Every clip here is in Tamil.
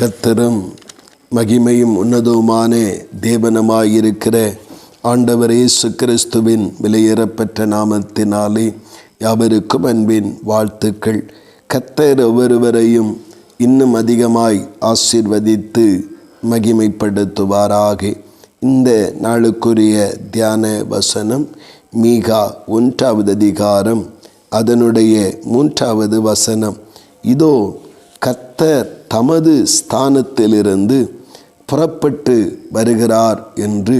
கத்தரும் மகிமையும் உன்னதவுமான தேவனமாயிருக்கிற ஆண்டவர் இயேசு கிறிஸ்துவின் விலையேறப்பெற்ற நாமத்தினாலே யாவருக்கும் அன்பின் வாழ்த்துக்கள். கத்தர் ஒவ்வொருவரையும் இன்னும் அதிகமாய் ஆசிர்வதித்து மகிமைப்படுத்துவாராக. இந்த நாளுக்குரிய தியான வசனம் மீகா ஒன்றாவது அதிகாரம் அதனுடைய மூன்றாவது வசனம். இதோ கத்தர் தமது ஸ்தானத்திலிருந்து புறப்பட்டு வருகிறார் என்று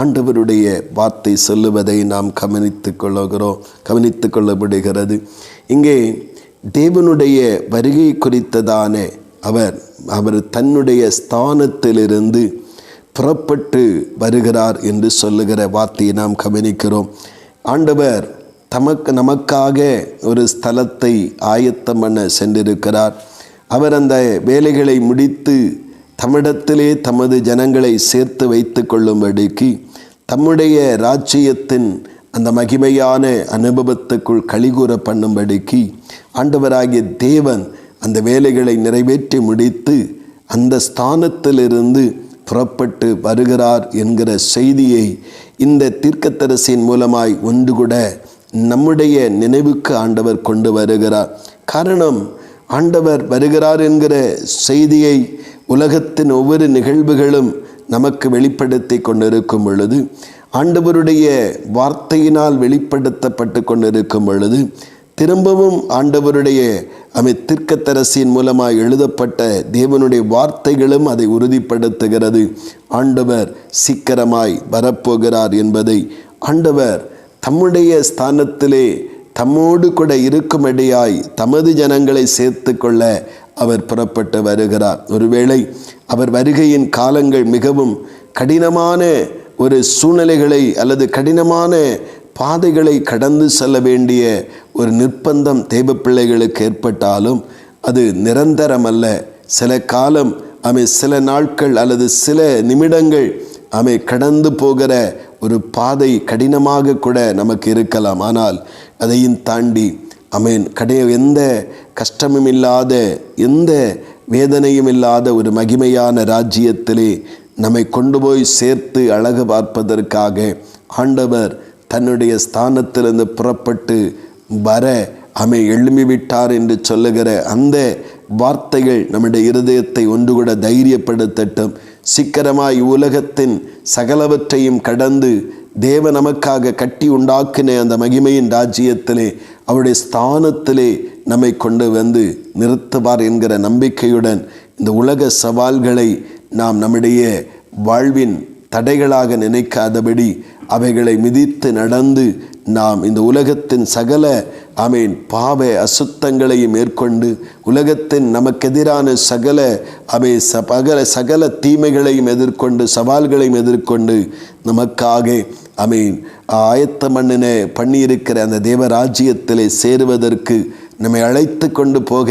ஆண்டவருடைய வார்த்தை சொல்லுவதை நாம் கவனித்து கொள்ளுகிறோம் கவனித்து கொள்ளப்படுகிறது. இங்கே தேவனுடைய வருகை குறித்ததான அவர் அவர் தன்னுடைய ஸ்தானத்திலிருந்து புறப்பட்டு வருகிறார் என்று சொல்லுகிற வார்த்தையை நாம் கவனிக்கிறோம். ஆண்டவர் தமக்கு நமக்காக ஒரு ஸ்தலத்தை ஆயத்தம் பண்ண சென்றிருக்கிறார். அவர் அந்த வேலைகளை முடித்து தமிழத்திலே தமது ஜனங்களை சேர்த்து வைத்து கொள்ளும்படிக்கு தம்முடைய ராஜ்யத்தின் அந்த மகிமையான அனுபவத்துக்குள் கழிகூற பண்ணும்படிக்கு ஆண்டவராகிய தேவன் அந்த வேலைகளை நிறைவேற்றி முடித்து அந்த ஸ்தானத்திலிருந்து புறப்பட்டு வருகிறார் என்கிற செய்தியை இந்த தீர்க்கத்தரசின் மூலமாய் ஒன்று கூட நம்முடைய நினைவுக்கு ஆண்டவர் கொண்டு வருகிறார். காரணம் ஆண்டவர் வருகிறார் என்கிற செய்தியை உலகத்தின் ஒவ்வொரு நிகழ்வுகளும் நமக்கு வெளிப்படுத்தி கொண்டிருக்கும் பொழுது ஆண்டவருடைய வார்த்தையினால் வெளிப்படுத்தப்பட்டு கொண்டிருக்கும் பொழுது திரும்பவும் ஆண்டவருடைய அமை தீர்க்கத்தரசியின் மூலமாக எழுதப்பட்ட தேவனுடைய வார்த்தைகளும் அதை உறுதிப்படுத்துகிறது. ஆண்டவர் சீக்கிரமாய் வரப்போகிறார் என்பதை ஆண்டவர் தம்முடைய ஸ்தானத்திலே தம்மோடு கூட இருக்கும்படியாய் தமது ஜனங்களை சேர்த்து கொள்ள அவர் புறப்பட்டு வருகிறார். ஒருவேளை அவர் வருகையின் காலங்கள் மிகவும் கடினமான ஒரு சூழ்நிலைகளை அல்லது கடினமான பாதைகளை கடந்து செல்ல வேண்டிய ஒரு நிர்பந்தம் தேவ பிள்ளைகளுக்கு ஏற்பட்டாலும் அது நிரந்தரம் அல்ல சில காலம் அவை சில நாட்கள் அல்லது சில நிமிடங்கள் அவை கடந்து போகிற ஒரு பாதை கடினமாக கூட நமக்கு இருக்கலாம். ஆனால் அதையும் தாண்டி அமேன் கடைய எந்த கஷ்டமும் இல்லாத எந்த வேதனையும் இல்லாத ஒரு மகிமையான ராஜ்யத்திலே நம்மை கொண்டு போய் சேர்த்து அழகு பார்ப்பதற்காக ஆண்டவர் தன்னுடைய ஸ்தானத்திலிருந்து புறப்பட்டு வர அமை எழுமிவிட்டார் என்று சொல்லுகிற அந்த வார்த்தைகள் நம்முடைய இருதயத்தை ஒன்று கூட தைரியப்படுத்தட்டும். சீக்கிரமாய் உலகத்தின் சகலவற்றையும் கடந்து தேவ நமக்காக கட்டி உண்டாக்கின அந்த மகிமையின் ராஜ்யத்திலே அவருடைய ஸ்தானத்திலே நம்மை கொண்டு வந்து நிறுத்துவார் என்கிற நம்பிக்கையுடன் இந்த உலக சவால்களை நாம் நம்முடைய வாழ்வின் தடைகளாக நினைக்காதபடி அவைகளை மிதித்து நடந்து நாம் இந்த உலகத்தின் சகல அமீன் பாவ அசுத்தங்களையும் மேற்கொண்டு உலகத்தின் நமக்கெதிரான சகல அவை சகல சகல தீமைகளையும் எதிர்கொண்டு சவால்களையும் எதிர்கொண்டு நமக்காக அமீன் ஆயத்த மண்ணின பண்ணியிருக்கிற அந்த தேவராஜ்யத்திலே சேருவதற்கு நம்மை அழைத்து கொண்டு போக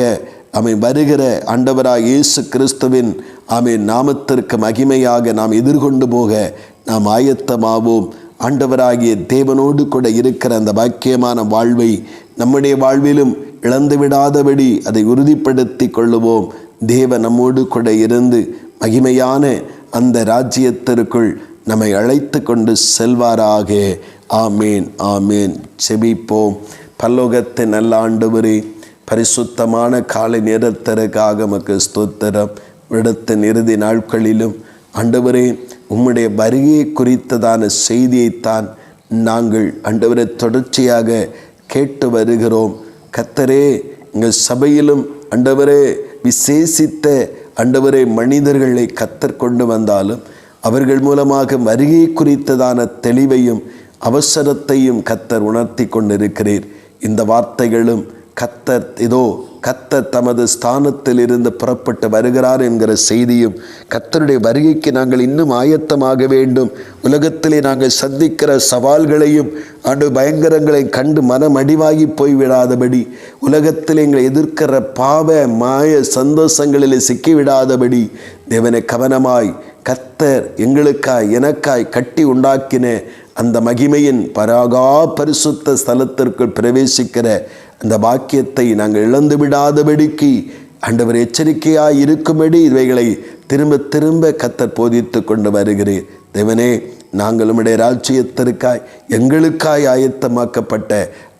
அமை வருகிற ஆண்டவராக இயேசு கிறிஸ்துவின் ஆமை நாமத்திற்கு மகிமையாக நாம் எதிர்கொண்டு போக நாம் ஆயத்தமாவோம். ஆண்டவராகிய தேவனோடு கூட இருக்கிற அந்த பாக்கியமான வாழ்வை நம்முடைய வாழ்விலும் இழந்து விடாதபடி அதை உறுதிப்படுத்தி கொள்ளுவோம். தேவ நம்மோடு கூட இருந்து மகிமையான அந்த ராஜ்யத்திற்குள் நம்மை அழைத்து கொண்டு செல்வாராக. ஆமேன் ஆமேன். செபிப்போம். பல்லோகத்தை நல்ல ஆண்டவரே பரிசுத்தமான காலை நேரத்திற்காக நமக்கு ஸ்தோத்திரம். விடத்தின் இறுதி நாட்களிலும் ஆண்டவரே உம்முடைய வருகையை குறித்ததான செய்தியைத்தான் நாங்கள் ஆண்டவரை தொடர்ச்சியாக கேட்டு வருகிறோம். கத்தரே எங்கள் சபையிலும் ஆண்டவரே விசேஷித்த ஆண்டவரே மனிதர்களை கத்தர் கொண்டு வந்தாலும் அவர்கள் மூலமாக வருகை குறித்ததான தெளிவையும் அவசரத்தையும் கத்தர் உணர்த்தி கொண்டிருக்கிறீர். இந்த வார்த்தைகளும் கத்தர் இதோ கத்தர் தமது ஸ்தானத்தில் இருந்து புறப்பட்டு வருகிறார் என்கிற செய்தியும் கத்தருடைய வருகைக்கு நாங்கள் இன்னும் ஆயத்தமாக வேண்டும். உலகத்திலே நாங்கள் சந்திக்கிற சவால்களையும் ஆண்டு பயங்கரங்களை கண்டு மனம் அடிவாகி போய்விடாதபடி உலகத்தில் எங்களை எதிர்க்கிற பாவ மாய சந்தோஷங்களில் சிக்கிவிடாதபடி தேவனை கவனமாய் கத்தர் எங்களுக்காய் எனக்காய் கட்டி உண்டாக்கின அந்த மகிமையின் பராகா பரிசுத்த ஸ்தலத்திற்குள் பிரவேசிக்கிற அந்த பாக்கியத்தை நாங்கள் இழந்து விடாதபடிக்கு ஆண்டவர் எச்சரிக்கையாக இருக்கும்படி இவைகளை திரும்ப திரும்ப கத்தர் போதித்து கொண்டு வருகிறேன் தேவனே நாங்கள் உம்முடைய ராஜ்யத்திற்காய் எங்களுக்காய் ஆயத்தமாக்கப்பட்ட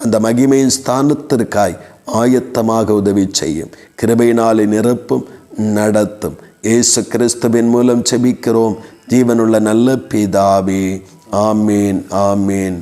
அந்த மகிமையின் ஸ்தானத்திற்காய் ஆயத்தமாக உதவி செய்யும். கிருபையினாலே நிரப்பும் நடத்தும். இயேசு கிறிஸ்துவின் மூலம் செபிக்கிறோம் ஜீவனுள்ள நல்ல பிதாவே ஆமேன் ஆமேன்.